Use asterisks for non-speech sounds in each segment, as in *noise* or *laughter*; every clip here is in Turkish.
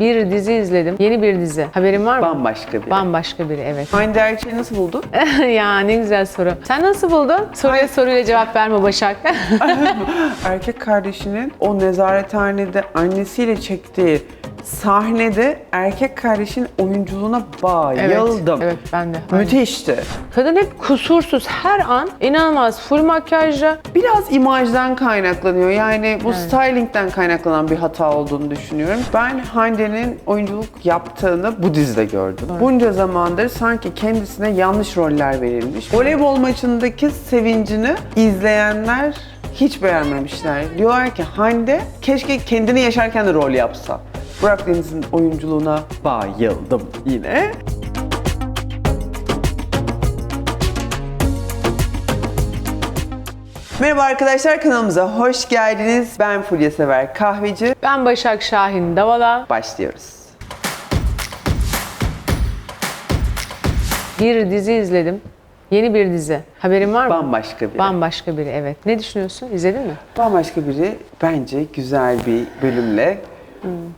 Bir dizi izledim. Yeni bir dizi. Haberin var mı? Bambaşka biri. Bambaşka biri evet. Hande Erçel'i nasıl buldun? *laughs* ya ne güzel soru. Sen nasıl buldun? Soruya soruyla cevap verme Başak. *laughs* Erkek kardeşinin o nezarethanede annesiyle çektiği sahnede erkek kardeşin oyunculuğuna bayıldım. Evet, evet ben de. Müthişti. Kadın hep kusursuz her an inanılmaz full makyajla. Biraz imajdan kaynaklanıyor. Yani bu stylingden kaynaklanan bir hata olduğunu düşünüyorum. Ben Hande'nin oyunculuk yaptığını bu dizide gördüm. Bunca zamandır sanki kendisine yanlış roller verilmiş. Voleybol maçındaki sevincini izleyenler hiç beğenmemişler. Diyorlar ki Hande keşke kendini yaşarken de rol yapsa. Burak Deniz'in oyunculuğuna bayıldım yine. Merhaba arkadaşlar kanalımıza hoş geldiniz. Ben Fulya Sever Kahveci. Ben Başak Şahin Davala. Başlıyoruz. Bir dizi izledim. Yeni bir dizi. Haberin var mı? Bambaşka biri. Bambaşka biri evet. Ne düşünüyorsun? İzledin mi? Bambaşka biri bence güzel bir bölümle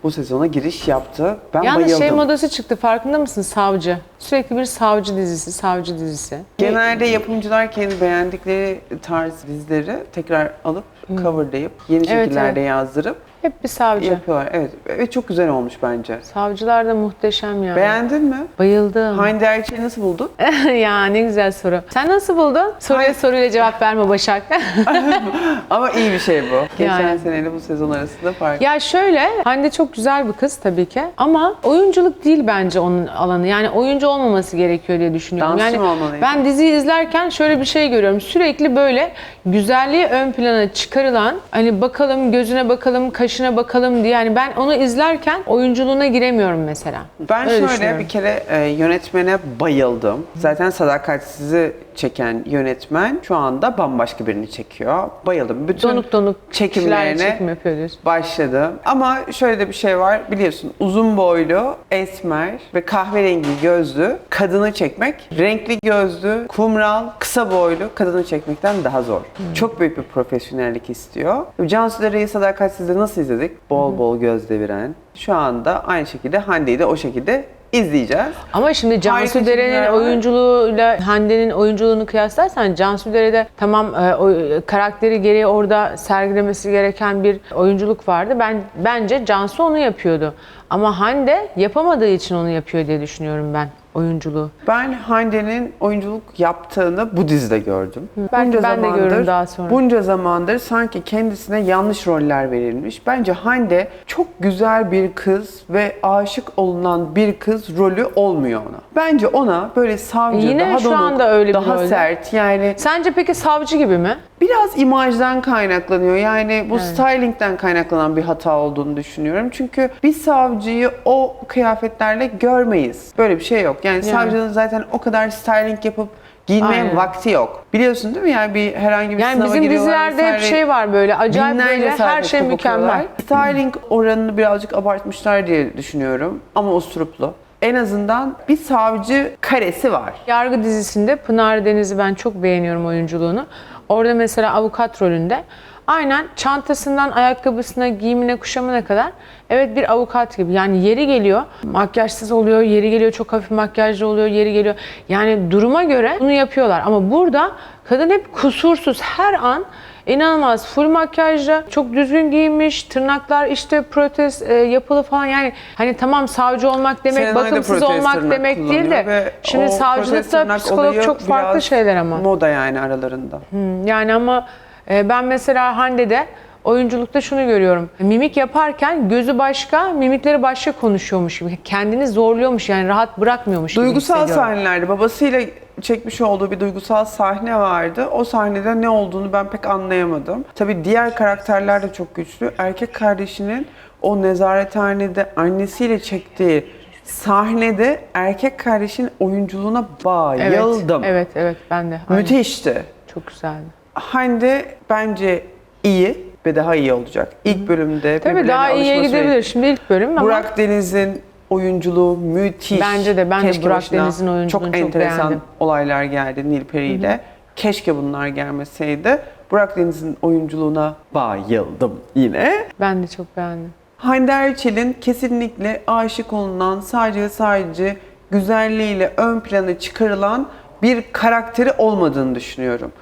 bu sezona giriş yaptı. Ben Yalnız bayıldım. şey modası çıktı farkında mısın? Savcı. Sürekli bir savcı dizisi, savcı dizisi. Genelde yapımcılar kendi beğendikleri tarz dizileri tekrar alıp coverlayıp yeni Evet, şekillerde yazdırıp Hep bir savcı. yapıyorlar. Evet ve çok güzel olmuş bence. Savcılar da muhteşem ya. Beğendin mi? Bayıldım. Hande Erçel'i nasıl buldun? *laughs* ya ne güzel soru. Sen nasıl buldun? Soruya soruyla cevap verme Başak. *laughs* *laughs* Ama iyi bir şey bu. Geçen Yani. seneyle bu sezon arasında fark. ya şöyle, Hande çok güzel bir kız tabii ki. Ama oyunculuk değil bence onun alanı. Yani oyuncu olmaması gerekiyor diye düşünüyorum. Dansçı yani olmalıydı? ben diziyi izlerken şöyle bir şey görüyorum. Sürekli böyle güzelliği ön plana çıkarılan, hani bakalım gözüne bakalım, kaşına bakalım diye. Yani ben onu izlerken oyunculuğuna giremiyorum mesela. Ben Öyle şöyle düşünüyorum. bir kere e, yönetmene bayıldım. Zaten Sadakatsiz'i çeken yönetmen şu anda bambaşka birini çekiyor. Bayıldım. Bütün Donuk donuk çekimlerine çekim yapıyor diyorsun. başladı. Ama şöyle de bir şey var. Biliyorsun uzun boylu, esmer ve kahverengi gözlü kadını çekmek renkli gözlü, kumral, kısa boylu kadını çekmekten daha zor. Çok büyük bir profesyonellik istiyor. Cansu Dere'yi Sadakatsiz'de nasıl izledik? Bol bol göz deviren. Şu anda aynı şekilde Hande'yi de o şekilde izleyeceğiz. Ama şimdi Cansu Dere'nin oyunculuğuyla Hande'nin oyunculuğunu kıyaslarsan Cansu Dere'de tamam e, o, karakteri gereği orada sergilemesi gereken bir oyunculuk vardı. Ben bence Cansu onu yapıyordu. Ama Hande yapamadığı için onu yapıyor diye düşünüyorum ben oyunculuğu. Ben Hande'nin oyunculuk yaptığını bu dizide gördüm. Belki ben de görürüm daha sonra. Bunca zamandır sanki kendisine yanlış roller verilmiş. Bence Hande çok güzel bir kız ve aşık olunan bir kız rolü olmuyor ona. Bence ona böyle savcı, Yine daha şu donuk, anda öyle bir daha rolde. sert yani Sence peki savcı gibi mi? Biraz imajdan kaynaklanıyor. Yani bu stylingden kaynaklanan bir hata olduğunu düşünüyorum. Çünkü bir savcıyı o kıyafetlerle görmeyiz. Böyle bir şey yok. Yani, savcının zaten o kadar styling yapıp giyinmeye Aynen. vakti yok. Biliyorsun değil mi? Yani bir herhangi bir Yani sınava bizim dizilerde hep şey var böyle acayip böyle her şey mükemmel. Styling oranını birazcık abartmışlar diye düşünüyorum. Ama usturuplu. En azından bir savcı karesi var. Yargı dizisinde Pınar Deniz'i ben çok beğeniyorum oyunculuğunu. Orada mesela avukat rolünde aynen çantasından ayakkabısına, giyimine, kuşamına kadar evet bir avukat gibi. Yani yeri geliyor makyajsız oluyor, yeri geliyor çok hafif makyajlı oluyor, yeri geliyor. Yani duruma göre bunu yapıyorlar. Ama burada kadın hep kusursuz her an İnanılmaz full makyajlı, çok düzgün giyinmiş, tırnaklar işte protez e, yapılı falan yani hani tamam savcı olmak demek, Serenay da bakımsız protez olmak tırnak demek değil kullanıyor de ve şimdi protez savcılıkta tırnak psikolog olayı çok farklı biraz şeyler ama. Moda yani aralarında. Yani ama e, ben mesela Hande'de oyunculukta şunu görüyorum. Mimik yaparken gözü başka, mimikleri başka konuşuyormuş gibi. Kendini zorluyormuş yani rahat bırakmıyormuş gibi Duygusal hissediyorum. sahnelerde babasıyla çekmiş olduğu bir duygusal sahne vardı. O sahnede ne olduğunu ben pek anlayamadım. Tabii diğer karakterler de çok güçlü. Erkek kardeşinin o nezarethanede annesiyle çektiği sahnede erkek kardeşin oyunculuğuna Evet, bayıldım. evet, evet ben de. Aynen. Müthişti. Çok güzeldi. Hande bence iyi ve daha iyi olacak. İlk bölümde Tabii daha iyiye gidebilir. Şimdi ilk bölüm ama Burak Deniz'in oyunculuğu müthiş. Bence de, ben de Keşke Burak başına Deniz'in oyunculuğunu çok çok enteresan beğendim. olaylar geldi Nilperi ile. Keşke bunlar gelmeseydi. Burak Deniz'in oyunculuğuna bayıldım yine. ben de çok beğendim. Hande Erçel'in kesinlikle aşık olunan sadece sadece güzelliğiyle ön plana çıkarılan bir karakteri olmadığını düşünüyorum.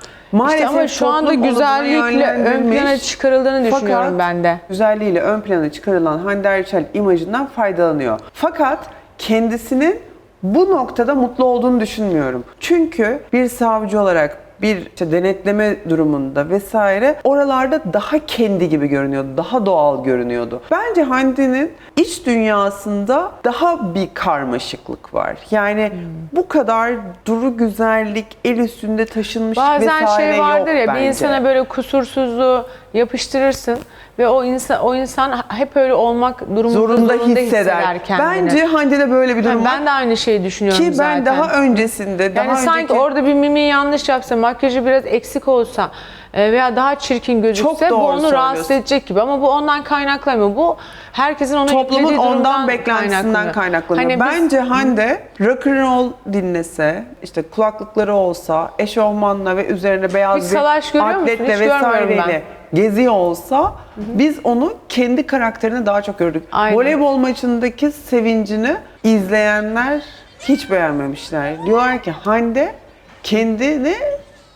İşte ama şu anda güzellikle ön plana çıkarıldığını düşünüyorum ben de. güzelliğiyle ön plana çıkarılan Hande Erçel imajından faydalanıyor. Fakat kendisinin bu noktada mutlu olduğunu düşünmüyorum. Çünkü bir savcı olarak bir işte denetleme durumunda vesaire oralarda daha kendi gibi görünüyordu. Daha doğal görünüyordu. Bence Hande'nin iç dünyasında daha bir karmaşıklık var. Yani Hmm. bu kadar duru güzellik, el üstünde taşınmış Bazen vesaire şey vardır yok ya bence. bir insana böyle kusursuzluğu yapıştırırsın ve o insan o insan hep öyle olmak durumunda zorunda, zorunda, hisseder. kendini. Bence Hande'de böyle bir durum Yani var. ben de aynı şeyi düşünüyorum Ki zaten. ben daha öncesinde, daha yani sanki önceki... orada bir mimiği yanlış yapsa, makyajı biraz eksik olsa e, veya daha çirkin gözükse bu onu rahatsız edecek gibi ama bu ondan kaynaklanmıyor. Bu herkesin onu Toplumun ondan beklentisinden kaynaklanıyor. Hani biz- Bence Hande rock and roll dinlese, işte kulaklıkları olsa, eşofmanla ve üzerine beyaz Hiç bir atletle vesaireyle geziyor olsa biz onu kendi karakterine daha çok gördük. Aynen. Voleybol maçındaki sevincini izleyenler hiç beğenmemişler. Diyorlar ki Hande kendini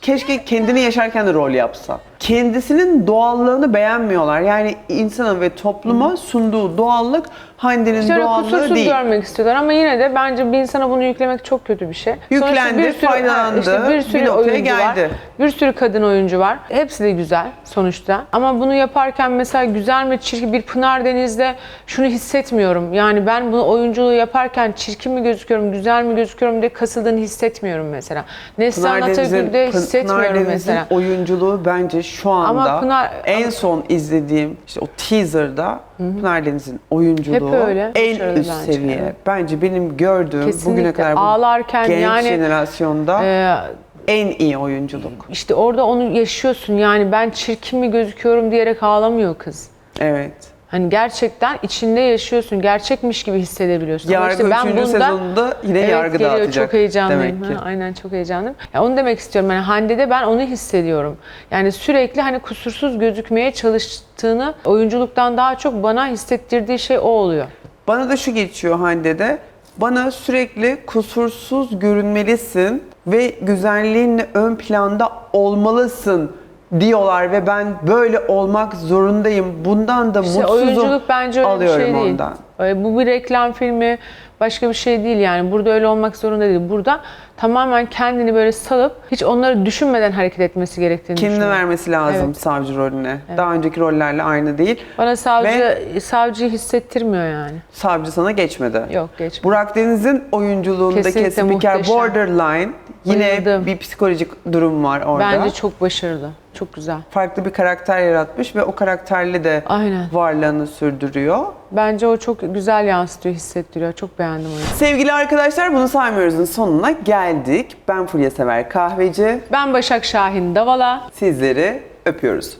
keşke kendini yaşarken de rol yapsa. Kendisinin doğallığını beğenmiyorlar. Yani insana ve topluma sunduğu doğallık Hande'nin Şöyle doğallığı kusursuz değil. görmek istiyorlar ama yine de bence bir insana bunu yüklemek çok kötü bir şey. Sonuçta Yüklendi, faydalandı, işte bir sürü noktaya oyuncu var. geldi. Bir sürü kadın oyuncu var. Hepsi de güzel sonuçta. Ama bunu yaparken mesela güzel mi çirkin bir Pınar Deniz'de şunu hissetmiyorum. Yani ben bunu oyunculuğu yaparken çirkin mi gözüküyorum, güzel mi gözüküyorum diye kasıldığını hissetmiyorum mesela. Neslihan Pınar Deniz'in, Atagül'de Pın- Pınar hissetmiyorum Deniz'in mesela. oyunculuğu bence şu anda Pınar- en ama- son izlediğim işte o teaser'da Pınar Deniz'in oyunculuğu Hep öyle. en Başarılı üst bence, seviye. evet. Bence benim gördüğüm bugüne Kesinlikle. kadar bu Ağlarken genç yani, jenerasyonda Ee, en iyi oyunculuk. işte orada onu yaşıyorsun yani ben çirkin mi gözüküyorum diyerek ağlamıyor kız. Evet. Hani gerçekten içinde yaşıyorsun, gerçekmiş gibi hissedebiliyorsun. Yargı işte ben 3. bunda sezonunda yine evet, yargı geliyor, dağıtacak. Çok heyecanlıyım. Demek ki. Ha, aynen çok heyecanlıyım. Ya onu demek istiyorum. Yani Hande'de ben onu hissediyorum. Yani sürekli hani kusursuz gözükmeye çalıştığını oyunculuktan daha çok bana hissettirdiği şey o oluyor. Bana da şu geçiyor Hande'de. Bana sürekli kusursuz görünmelisin ve güzelliğinle ön planda olmalısın diyorlar ve ben böyle olmak zorundayım. Bundan da İşte mutsuzum. oyunculuk bence öyle bir alıyorum şey değil. ondan. Bu bir reklam filmi, başka bir şey değil yani. Burada öyle olmak zorunda değil. Burada tamamen kendini böyle salıp hiç onları düşünmeden hareket etmesi gerektiğini düşünüyorum. vermesi lazım Evet. savcı rolüne. Daha önceki rollerle aynı değil. Bana savcı savcıyı hissettirmiyor yani. Savcı sana geçmedi. Yok geçmiyor. Burak Deniz'in oyunculuğundaki Kesinlikle spiker muhteşem. borderline yine Bayıldım. bir psikolojik durum var orada. Bence çok başarılı. Çok güzel. farklı bir karakter yaratmış ve o karakterle de Aynen. varlığını sürdürüyor. Bence o çok güzel yansıtıyor, hissettiriyor. Çok beğendim onu. Sevgili arkadaşlar bunu saymıyoruz'un sonuna geldik. Ben Fulya Sever Kahveci. Ben Başak Şahin Davala. Sizleri öpüyoruz.